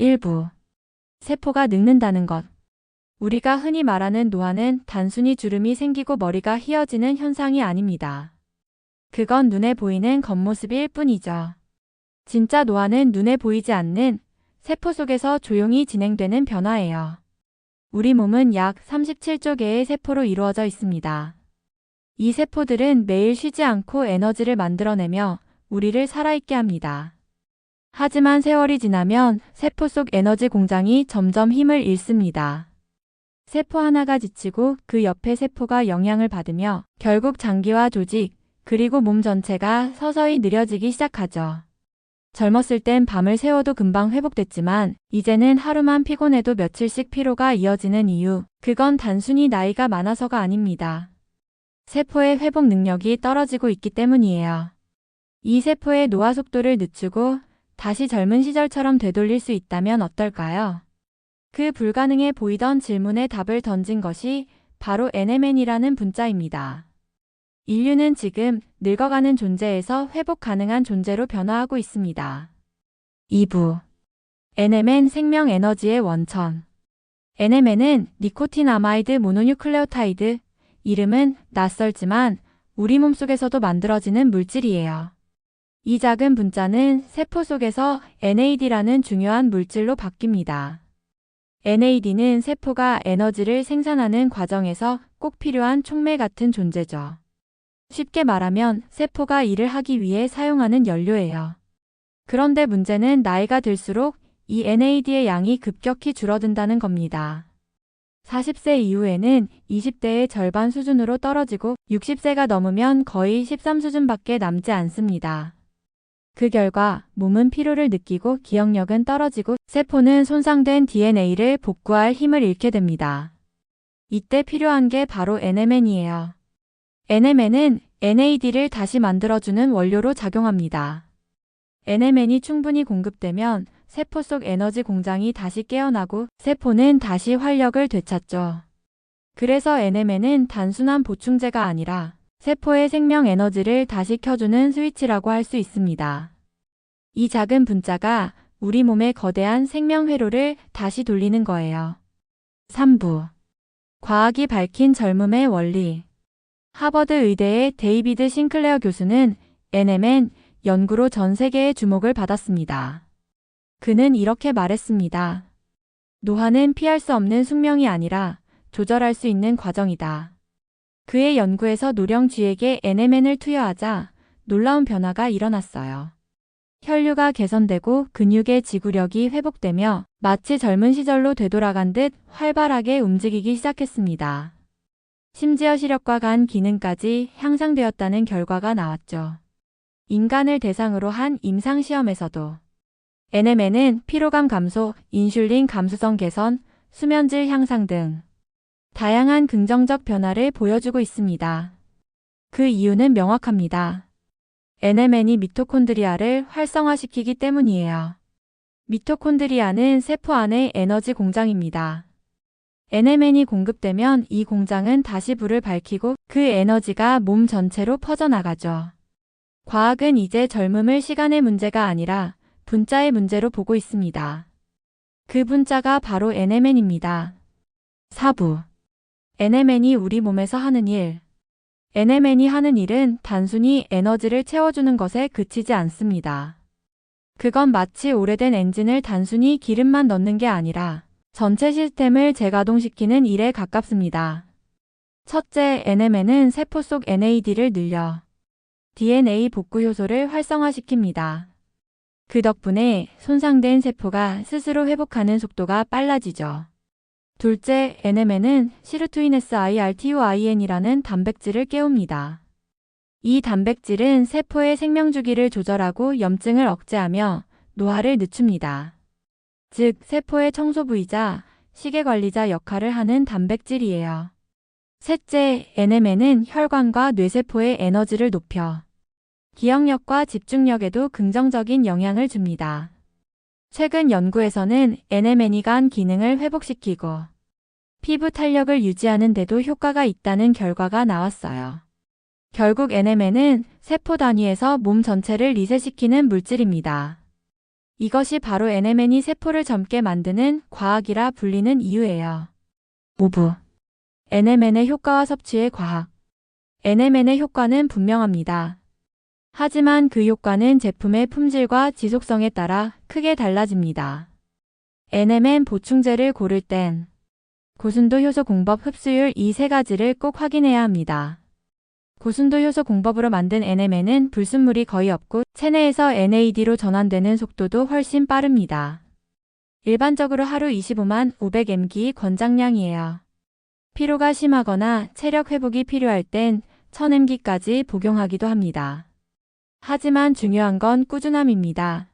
일부 세포가 늙는다는 것. 우리가 흔히 말하는 노화는 단순히 주름이 생기고 머리가 휘어지는 현상이 아닙니다. 그건 눈에 보이는 겉모습일 뿐이죠. 진짜 노화는 눈에 보이지 않는 세포 속에서 조용히 진행되는 변화예요. 우리 몸은 약 37조 개의 세포로 이루어져 있습니다. 이 세포들은 매일 쉬지 않고 에너지를 만들어내며 우리를 살아있게 합니다. 하지만 세월이 지나면 세포 속 에너지 공장이 점점 힘을 잃습니다. 세포 하나가 지치고 그 옆에 세포가 영향을 받으며 결국 장기와 조직, 그리고 몸 전체가 서서히 느려지기 시작하죠. 젊었을 땐 밤을 새워도 금방 회복됐지만 이제는 하루만 피곤해도 며칠씩 피로가 이어지는 이유, 그건 단순히 나이가 많아서가 아닙니다. 세포의 회복 능력이 떨어지고 있기 때문이에요. 이 세포의 노화 속도를 늦추고 다시 젊은 시절처럼 되돌릴 수 있다면 어떨까요? 그 불가능해 보이던 질문에 답을 던진 것이 바로 NMN이라는 분자입니다. 인류는 지금 늙어가는 존재에서 회복 가능한 존재로 변화하고 있습니다. 2부 NMN 생명 에너지의 원천 NMN은 니코틴아마이드 모노뉴클레오타이드 이름은 낯설지만 우리 몸속에서도 만들어지는 물질이에요. 이 작은 분자는 세포 속에서 NAD라는 중요한 물질로 바뀝니다. NAD는 세포가 에너지를 생산하는 과정에서 꼭 필요한 촉매 같은 존재죠. 쉽게 말하면 세포가 일을 하기 위해 사용하는 연료예요. 그런데 문제는 나이가 들수록 이 NAD의 양이 급격히 줄어든다는 겁니다. 40세 이후에는 20대의 절반 수준으로 떨어지고 60세가 넘으면 거의 13 수준밖에 남지 않습니다. 그 결과 몸은 피로를 느끼고 기억력은 떨어지고 세포는 손상된 DNA를 복구할 힘을 잃게 됩니다. 이때 필요한 게 바로 NMN이에요. NMN은 NAD를 다시 만들어주는 원료로 작용합니다. NMN이 충분히 공급되면 세포 속 에너지 공장이 다시 깨어나고 세포는 다시 활력을 되찾죠. 그래서 NMN은 단순한 보충제가 아니라 세포의 생명 에너지를 다시 켜주는 스위치라고 할 수 있습니다. 이 작은 분자가 우리 몸의 거대한 생명 회로를 다시 돌리는 거예요. 3부. 과학이 밝힌 젊음의 원리. 하버드 의대의 데이비드 싱클레어 교수는 NMN 연구로 전 세계의 주목을 받았습니다. 그는 이렇게 말했습니다. 노화는 피할 수 없는 숙명이 아니라 조절할 수 있는 과정이다. 그의 연구에서 노령쥐에게 NMN을 투여하자 놀라운 변화가 일어났어요. 혈류가 개선되고 근육의 지구력이 회복되며 마치 젊은 시절로 되돌아간 듯 활발하게 움직이기 시작했습니다. 심지어 시력과 간 기능까지 향상되었다는 결과가 나왔죠. 인간을 대상으로 한 임상시험에서도 NMN은 피로감 감소, 인슐린 감수성 개선, 수면질 향상 등 다양한 긍정적 변화를 보여주고 있습니다. 그 이유는 명확합니다. NMN이 미토콘드리아를 활성화시키기 때문이에요. 미토콘드리아는 세포 안의 에너지 공장입니다. NMN이 공급되면 이 공장은 다시 불을 밝히고 그 에너지가 몸 전체로 퍼져나가죠. 과학은 이제 젊음을 시간의 문제가 아니라 분자의 문제로 보고 있습니다. 그 분자가 바로 NMN입니다. 4부. NMN이 우리 몸에서 하는 일. NMN이 하는 일은 단순히 에너지를 채워주는 것에 그치지 않습니다. 그건 마치 오래된 엔진을 단순히 기름만 넣는 게 아니라 전체 시스템을 재가동시키는 일에 가깝습니다. 첫째, NMN은 세포 속 NAD를 늘려 DNA 복구 효소를 활성화시킵니다. 그 덕분에 손상된 세포가 스스로 회복하는 속도가 빨라지죠. 둘째, NMN은 시르투인에스 IRTOIN이라는 단백질을 깨웁니다. 이 단백질은 세포의 생명주기를 조절하고 염증을 억제하며 노화를 늦춥니다. 즉, 세포의 청소부이자 시계관리자 역할을 하는 단백질이에요. 셋째, NMN은 혈관과 뇌세포의 에너지를 높여 기억력과 집중력에도 긍정적인 영향을 줍니다. 최근 연구에서는 NMN이 간 기능을 회복시키고 피부 탄력을 유지하는 데도 효과가 있다는 결과가 나왔어요. 결국 NMN은 세포 단위에서 몸 전체를 리셋시키는 물질입니다. 이것이 바로 NMN이 세포를 젊게 만드는 과학이라 불리는 이유예요. 5부 NMN의 효과와 섭취의 과학 NMN의 효과는 분명합니다. 하지만 그 효과는 제품의 품질과 지속성에 따라 크게 달라집니다. NMN 보충제를 고를 땐 고순도 효소 공법 흡수율 이 세 가지를 꼭 확인해야 합니다. 고순도 효소 공법으로 만든 NMN은 불순물이 거의 없고 체내에서 NAD로 전환되는 속도도 훨씬 빠릅니다. 일반적으로 하루 25만 500mg 권장량이에요. 피로가 심하거나 체력 회복이 필요할 땐 1000mg까지 복용하기도 합니다. 하지만 중요한 건 꾸준함입니다.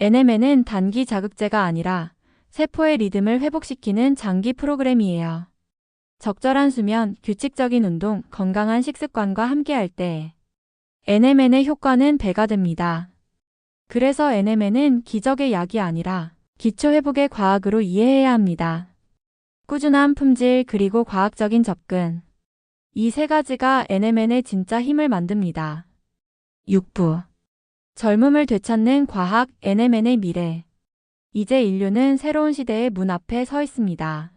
NMN은 단기 자극제가 아니라 세포의 리듬을 회복시키는 장기 프로그램이에요. 적절한 수면, 규칙적인 운동, 건강한 식습관과 함께할 때 NMN의 효과는 배가 됩니다. 그래서 NMN은 기적의 약이 아니라 기초회복의 과학으로 이해해야 합니다. 꾸준한 품질 그리고 과학적인 접근. 이 세 가지가 NMN의 진짜 힘을 만듭니다. 6부 젊음을 되찾는 과학 NMN의 미래 이제 인류는 새로운 시대의 문 앞에 서 있습니다.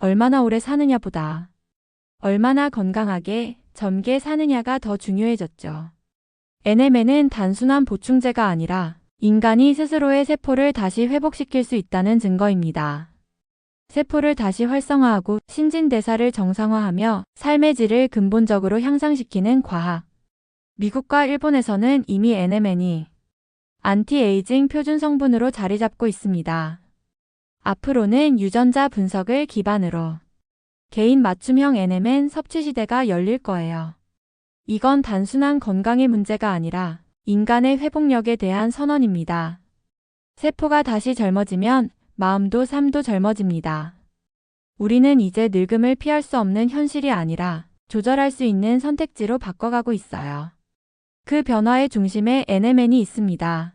얼마나 오래 사느냐보다 얼마나 건강하게 젊게 사느냐가 더 중요해졌죠. NMN은 단순한 보충제가 아니라 인간이 스스로의 세포를 다시 회복시킬 수 있다는 증거입니다. 세포를 다시 활성화하고 신진대사를 정상화하며 삶의 질을 근본적으로 향상시키는 과학. 미국과 일본에서는 이미 NMN이 안티에이징 표준 성분으로 자리 잡고 있습니다. 앞으로는 유전자 분석을 기반으로 개인 맞춤형 NMN 섭취 시대가 열릴 거예요. 이건 단순한 건강의 문제가 아니라 인간의 회복력에 대한 선언입니다. 세포가 다시 젊어지면 마음도 삶도 젊어집니다. 우리는 이제 늙음을 피할 수 없는 현실이 아니라 조절할 수 있는 선택지로 바꿔가고 있어요. 그 변화의 중심에 NMN이 있습니다.